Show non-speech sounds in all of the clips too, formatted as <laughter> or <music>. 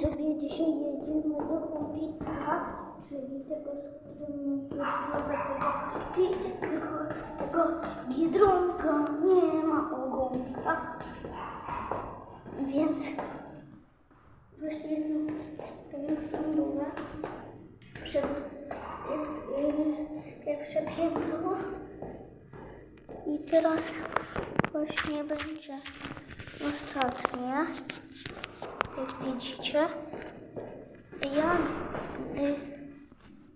widzowie, dzisiaj jedziemy do chłopica, czyli tego, z którym tego, tego, biedronka, nie ma ogonka. Więc właśnie jestem tak sądowa. Przed, jest yy, pierwsze piętro. I teraz właśnie będzie ostatnie, jak widzicie. Ja y,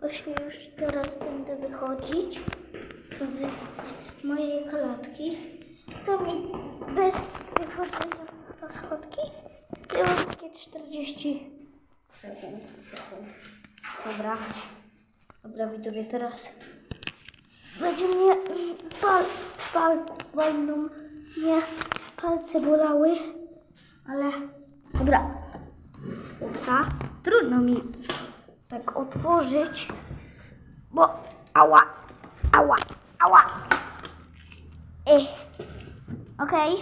właśnie już teraz będę wychodzić z mojej klatki. To mi bez wychodzenia na schodki zajęło takie 40 sekund. sekund. Dobra. Dobra widzowie, teraz będzie mnie mm, pal, pal, będą mnie palce bolały, ale dobra. Upsa, trudno mi tak otworzyć, bo ała, ała, ała. Ej, okej,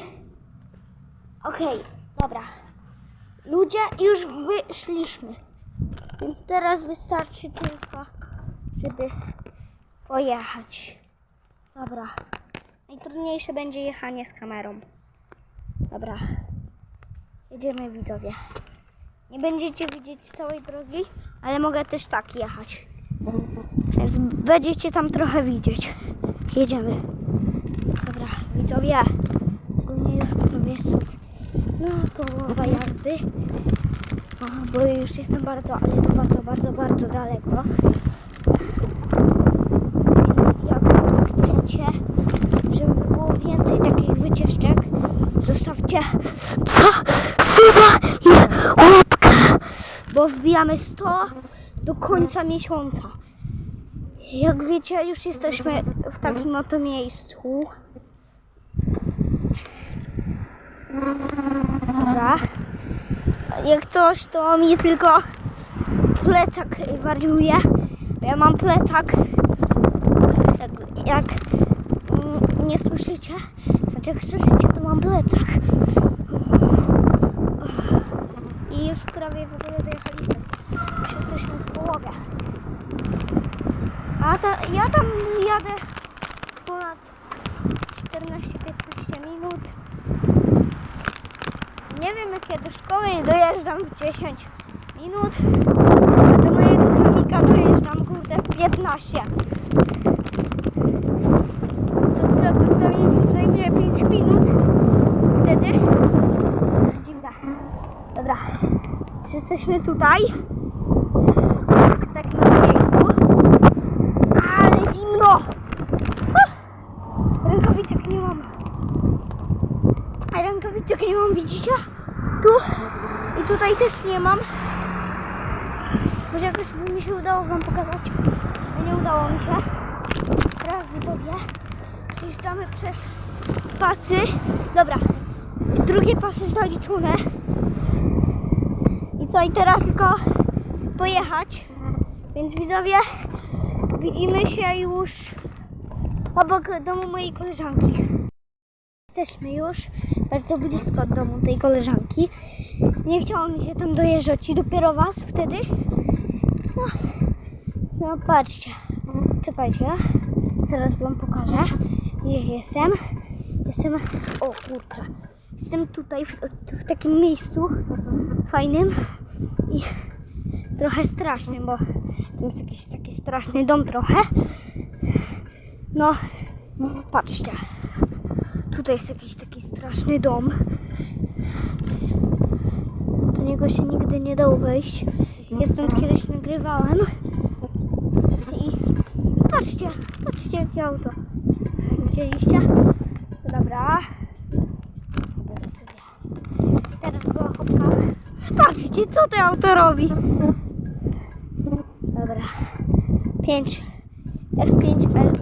okej, dobra. Ludzie, już wyszliśmy, więc teraz wystarczy tylko, żeby pojechać. Dobra. Najtrudniejsze będzie jechanie z kamerą. Dobra. Jedziemy widzowie. Nie będziecie widzieć całej drogi, ale mogę też tak jechać. Więc będziecie tam trochę widzieć. Jedziemy. Dobra, widzowie. Ogólnie już jest no, połowa jazdy. Bo już jestem bardzo, ale to bardzo, bardzo, bardzo daleko. Więc jak chcecie, żeby było więcej takich wycieczek, zostawcie bo wbijamy 100 do końca miesiąca. Jak wiecie, już jesteśmy w takim oto miejscu. Dobra. Jak coś, to mi tylko plecak wariuje. Ja mam plecak jak, jak mm, nie słyszycie, znaczy jak słyszycie, to mam plecak. I już prawie w ogóle dojechaliśmy. Już jesteśmy w połowie. A ta, ja tam jadę z ponad 14-15 minut. Nie wiem jak ja do szkoły dojeżdżam w 10 minut, a do mojego chomika dojeżdżam kurde w 15. To co, to, to mi zajmie 5 minut wtedy. Jesteśmy tutaj, w takim miejscu. Ale zimno! Rękawiczek nie mam. A rękawiczek nie mam, widzicie? Tu i tutaj też nie mam. Może jakoś by mi się udało wam pokazać. ale Nie udało mi się. Teraz widzowie przejeżdżamy przez pasy. Dobra. Drugie pasy zaliczone. Co? I teraz tylko pojechać. Więc widzowie widzimy się już obok domu mojej koleżanki. Jesteśmy już bardzo blisko domu tej koleżanki. Nie chciało mi się tam dojeżdżać i dopiero was wtedy. No, no patrzcie. Czekajcie. Zaraz wam pokażę, gdzie jestem. Jestem. O kurczę. Jestem tutaj w, w takim miejscu fajnym i trochę strasznym, bo tam jest jakiś taki straszny dom trochę. No, patrzcie. Tutaj jest jakiś taki straszny dom. Do niego się nigdy nie dało wejść. Ja stąd kiedyś nagrywałem. I patrzcie, patrzcie jakie auto. Widzieliście? Dobra, sobie. Teraz była chopka. Patrzcie, co to auto robi. Dobra. 5. F5LU.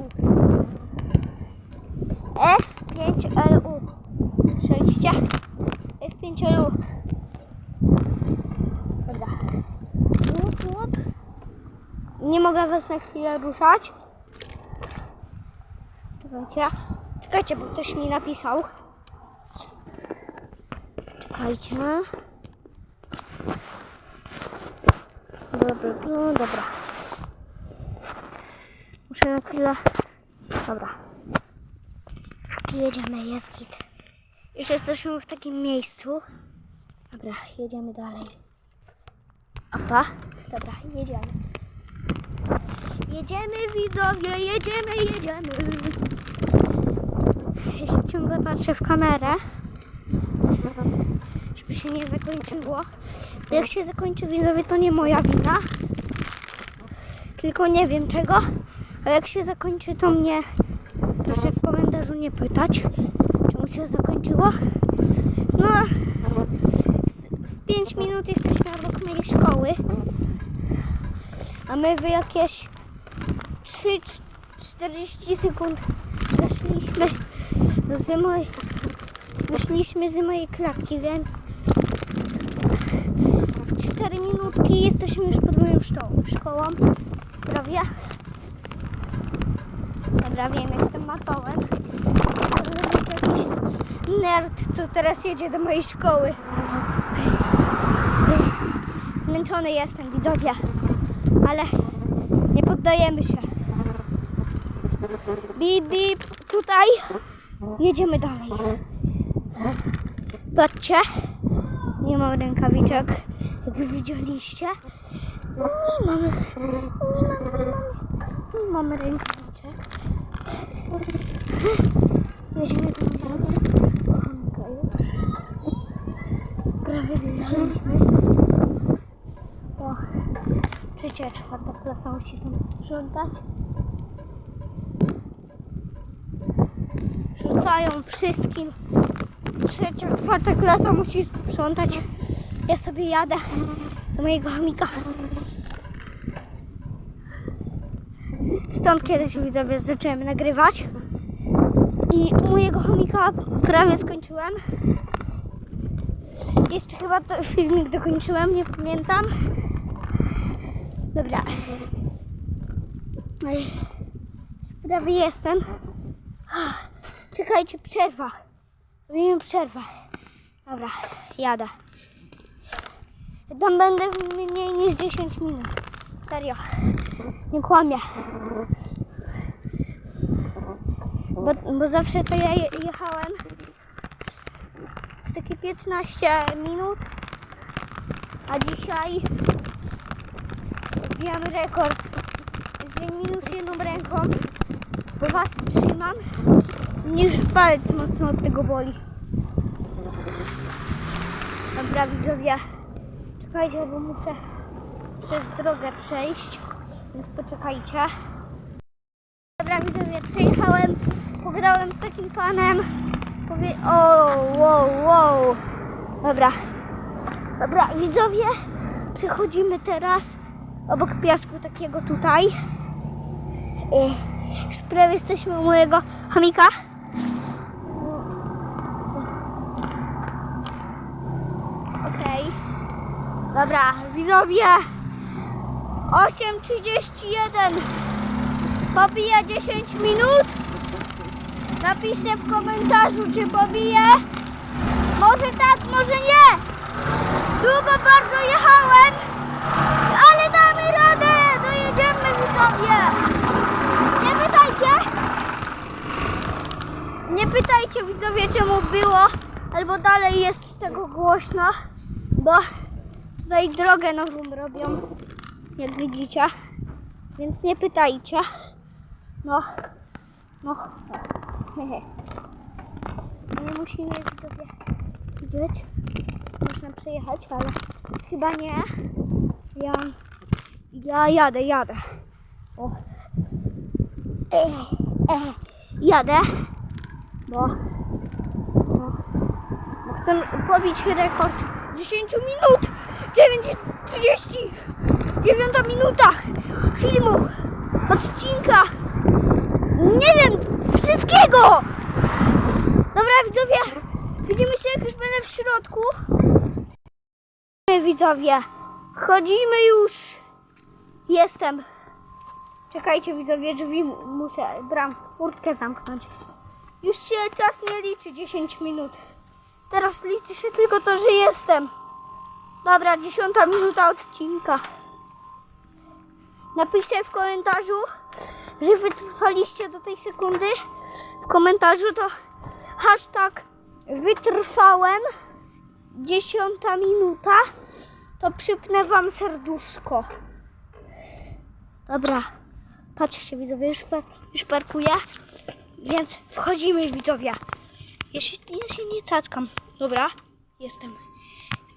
F5LU. Słyszeliście? F5LU. Dobra. Nie mogę was na chwilę ruszać. Czekajcie. Czekajcie, bo ktoś mi napisał. Czekajcie. No dobra. Muszę na chwilę. Dobra. Jedziemy, jest git. Już jesteśmy w takim miejscu. Dobra, jedziemy dalej. Opa. Dobra, jedziemy. Jedziemy widzowie, jedziemy, jedziemy. Ja ciągle patrzę w kamerę. Żeby się nie zakończyło. Jak się zakończy widzowie, to nie moja wina. Tylko nie wiem czego. A jak się zakończy, to mnie proszę w komentarzu nie pytać, czemu się zakończyło. No, w 5 minut jesteśmy obok mojej szkoły. A my w jakieś 3-40 sekund zeszliśmy z mojej, z mojej klatki, więc 4 minutki jesteśmy już pod moją szkołą. szkołą. Prawie. Dobra, wiem, jestem matołem. To jakiś nerd, co teraz jedzie do mojej szkoły. Zmęczony jestem, widzowie. Ale nie poddajemy się. Bip, bip, tutaj. Jedziemy dalej. Patrzcie. Nie mam rękawiczek, jak widzieliście. Nie mamy, nie mamy, nie mamy, nie mamy rękawiczek. Jedziemy do kochanka już. Prawie wyjechaliśmy. O, trzecia, czwarta klasa musi tam sprzątać. Rzucają wszystkim. Trzecia, czwarta klasa musi sprzątać. Ja sobie jadę do mojego chomika. Stąd kiedyś widzowie zacząłem nagrywać. I mojego chomika prawie skończyłem. Jeszcze chyba to filmik dokończyłem, nie pamiętam. Dobra. Prawie jestem. Czekajcie, przerwa. Robimy przerwę. Dobra, jadę. Tam będę mniej niż 10 minut. Serio. Nie kłamię. Bo, bo zawsze to ja je- jechałem z takie 15 minut, a dzisiaj wbijam rekord z minus jedną ręką, bo was trzymam, już palec mocno od tego boli. Dobra widzowie, czekajcie, bo muszę przez drogę przejść, więc poczekajcie. Dobra widzowie, przejechałem, pogadałem z takim panem, powie... o, wow, wow. Dobra, dobra widzowie, przechodzimy teraz obok piasku takiego tutaj. I już prawie jesteśmy u mojego chomika. Okej. Dobra, widzowie. 8.31. Pobija 10 minut. Napiszcie w komentarzu, czy pobije. Może tak, może nie. Długo bardzo jechałem, ale damy radę. Dojedziemy, widzowie. Nie pytajcie. Nie pytajcie, widzowie, czemu było, albo dalej jest tego głośno, bo tutaj drogę nową robią, jak widzicie. Więc nie pytajcie. No, no. <laughs> Nie musimy widzowie widzieć. Można przejechać, ale chyba nie. Ja, ja jadę, jadę. O. E, e, jadę, bo, bo, bo chcę pobić rekord 10 minut. 9.30. 9 minuta filmu, odcinka. Nie wiem, wszystkiego. Dobra, widzowie, widzimy się jak już będę w środku. Widzowie, chodzimy już. Jestem. Czekajcie widzowie, drzwi mu- muszę bram, furtkę zamknąć. Już się czas nie liczy 10 minut. Teraz liczy się tylko to, że jestem. Dobra, 10 minuta odcinka. napiszcie w komentarzu, że wytrwaliście do tej sekundy. W komentarzu to hashtag wytrwałem. Dziesiąta minuta. To przypnę wam serduszko. Dobra. Patrzcie widzowie, już, par- już parkuję. Więc wchodzimy widzowie. Ja się, ja się nie cackam. Dobra, jestem.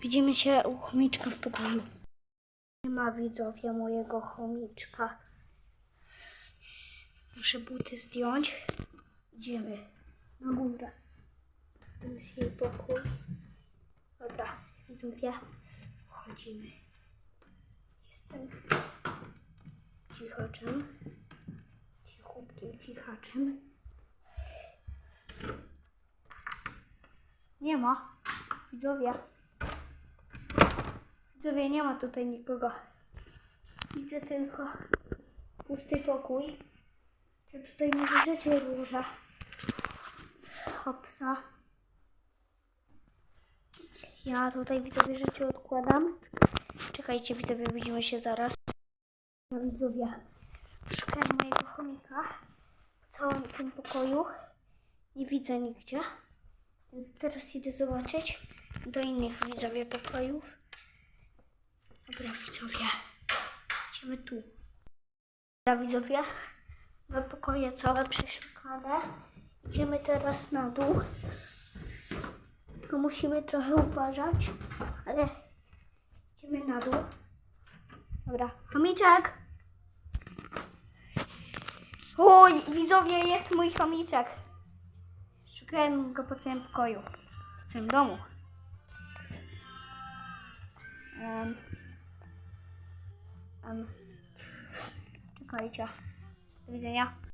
Widzimy się u chomiczka w pokoju. Nie ma widzowie mojego chomiczka. Muszę buty zdjąć. Idziemy na górę. To jest jej pokój. Dobra, widzowie, wchodzimy. Jestem cichaczem. Cichutkim cichaczem. Nie ma. Widzowie. Widzowie, nie ma tutaj nikogo. Widzę tylko pusty pokój. Co tutaj może rzeczy róża. Hopsa. Ja tutaj widzowie rzeczy odkładam. Czekajcie widzowie, widzimy się zaraz. No widzowie, szukam mojego chomika w całym tym pokoju. Nie widzę nigdzie. Więc teraz idę zobaczyć do innych widzowie pokojów. Dobra widzowie, idziemy tu. Dobra widzowie, we pokoje całe przeszukane. Idziemy teraz na dół. Tylko musimy trochę uważać, ale idziemy na dół. Dobra, chomiczek! Oj, widzowie, jest mój chomiczek. Szukałem go po całym pokoju, po całym domu. Um, um, czekajcie. Do widzenia.